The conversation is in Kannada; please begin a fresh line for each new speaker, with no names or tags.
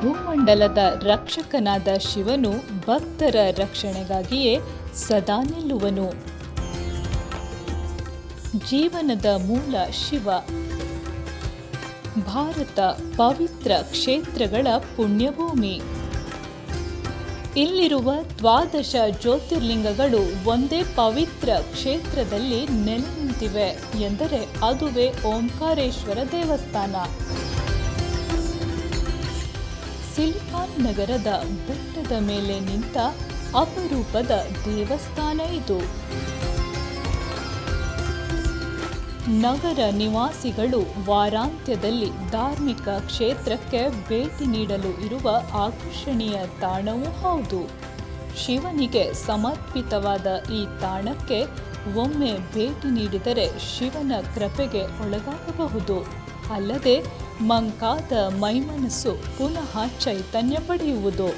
ಭೂಮಂಡಲದ ರಕ್ಷಕನಾದ ಶಿವನು ಭಕ್ತರ ರಕ್ಷಣೆಗಾಗಿಯೇ ಸದಾ ನಿಲ್ಲುವನು. ಜೀವನದ ಮೂಲ ಶಿವ. ಭಾರತ ಪವಿತ್ರ ಕ್ಷೇತ್ರಗಳ ಪುಣ್ಯಭೂಮಿ. ಇಲ್ಲಿರುವ ದ್ವಾದಶ ಜ್ಯೋತಿರ್ಲಿಂಗಗಳು ಒಂದೇ ಪವಿತ್ರ ಕ್ಷೇತ್ರದಲ್ಲಿ ನೆಲೆ ನಿಂತಿವೆ ಎಂದರೆ ಅದುವೇ ಓಂಕಾರೇಶ್ವರ ದೇವಸ್ಥಾನ. ಸಿಲಿಕಾನ್ ನಗರದ ಬೆಟ್ಟದ ಮೇಲೆ ನಿಂತ ಅಪರೂಪದ ದೇವಸ್ಥಾನ ಇದು. ನಗರ ನಿವಾಸಿಗಳು ವಾರಾಂತ್ಯದಲ್ಲಿ ಧಾರ್ಮಿಕ ಕ್ಷೇತ್ರಕ್ಕೆ ಭೇಟಿ ನೀಡಲು ಇರುವ ಆಕರ್ಷಣೀಯ ತಾಣವೂ ಹೌದು. ಶಿವನಿಗೆ ಸಮರ್ಪಿತವಾದ ಈ ತಾಣಕ್ಕೆ ಒಮ್ಮೆ ಭೇಟಿ ನೀಡಿದರೆ ಶಿವನ ಕೃಪೆಗೆ ಒಳಗಾಗಬಹುದು. ಅಲ್ಲದೆ ಮಂಕಾದ ಮೈಮನಸ್ಸು ಪುನಃ ಚೈತನ್ಯ ಪಡೆಯುವುದು.